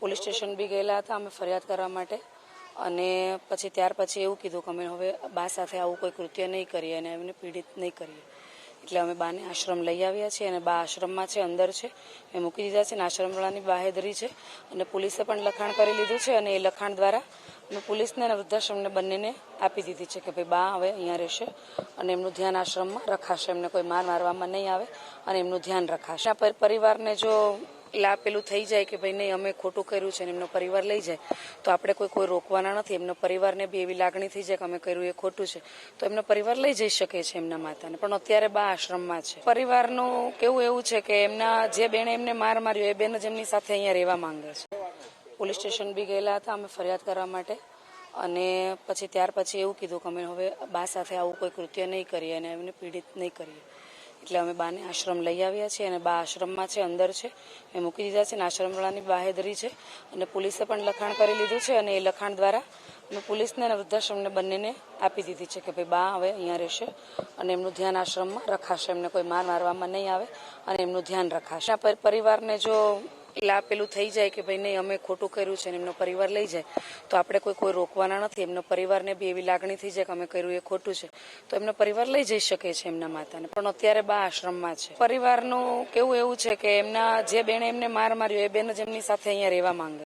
Police station બી ગયેલા હતા અમે ફરિયાદ કરવા માટે. અને પછી ત્યાર પછી એવું કીધું કે અમે હવે બા સાથે આવું કોઈ કૃત્ય નહીં કરીએ અને એમને પીડિત નહીં કરીએ. એટલે અમે બાને આશ્રમ લઈ આવ્યા છીએ અને બા આશ્રમમાં છે, અંદર છે. એ મૂકી દીધા છે અને આશ્રમવાળાની બાહેધરી છે. અને પોલીસે પણ લખાણ કરી લીધું છે અને એ લખાણ દ્વારા અમે પોલીસને અને વૃદ્ધાશ્રમને બંનેને આપી દીધી છે કે ભાઈ બા હવે અહીંયા રહેશે અને એમનું ધ્યાન આશ્રમમાં રખાશે. એમને કોઈ માર મારવામાં નહીં આવે અને એમનું ધ્યાન રખાશે. આ પર- પરિવારને જો લા પેલું થઈ જાય કે ભાઈ નહીં, અમે ખોટું કર્યું છે ને એમનો પરિવાર લઈ જાય, તો આપણે કોઈ કોઈ રોકવાના નથી. એમનો પરિવારને બી એવી લાગણી થઈ જાય કે અમે કર્યું એ ખોટું છે. તો એમનો પરિવાર લઈ જઈ શકે છે એમના માતાને. પણ અત્યારે બા આશ્રમમાં છે. પરિવારનું કેવું એવું છે કે એમના જે બેને એમને માર માર્યો, એ બેન જ એમની સાથે અહીંયા રહેવા માંગે છે. પોલીસ સ્ટેશન બી ગયેલા હતા અમે ફરિયાદ કરવા માટે. અને પછી ત્યાર પછી એવું કીધું કે અમે હવે બા સાથે આવું કોઈ કૃત્ય નહીં કરીએ અને એમને પીડિત નહીં કરીએ. એટલે અમે બાને આશ્રમ લઈ આવ્યા છીએ અને બા આશ્રમમાં છે, અંદર છે. એ મૂકી દીધા છે અને આશ્રમવાળાની બાહેધરી છે. અને પોલીસે પણ લખાણ કરી લીધું છે અને એ લખાણ દ્વારા અમે પોલીસને અને વૃદ્ધાશ્રમને બંનેને આપી દીધી છે કે ભાઈ બા હવે અહીંયા રહેશે અને એમનું ધ્યાન આશ્રમમાં રખાશે. એમને કોઈ માર મારવામાં નહીં આવે અને એમનું ધ્યાન રખાશે. પરિવારને જો લા પેલું થઈ જાય કે ભાઈ નહીં, અમે ખોટું કર્યું છે ને એમનો પરિવાર લઈ જાય, તો આપણે કોઈ કોઈ રોકવાના નથી. એમનો પરિવારને બી એવી લાગણી થઈ જાય કે અમે કર્યું એ ખોટું છે. તો એમનો પરિવાર લઈ જઈ શકે છે એમના માતાને. પણ અત્યારે બા આશ્રમમાં છે. પરિવારનું કેવું એવું છે કે એમના, જે બેને એમને માર માર્યો, એ બેન જ એમની સાથે અહીંયા રહેવા માંગે.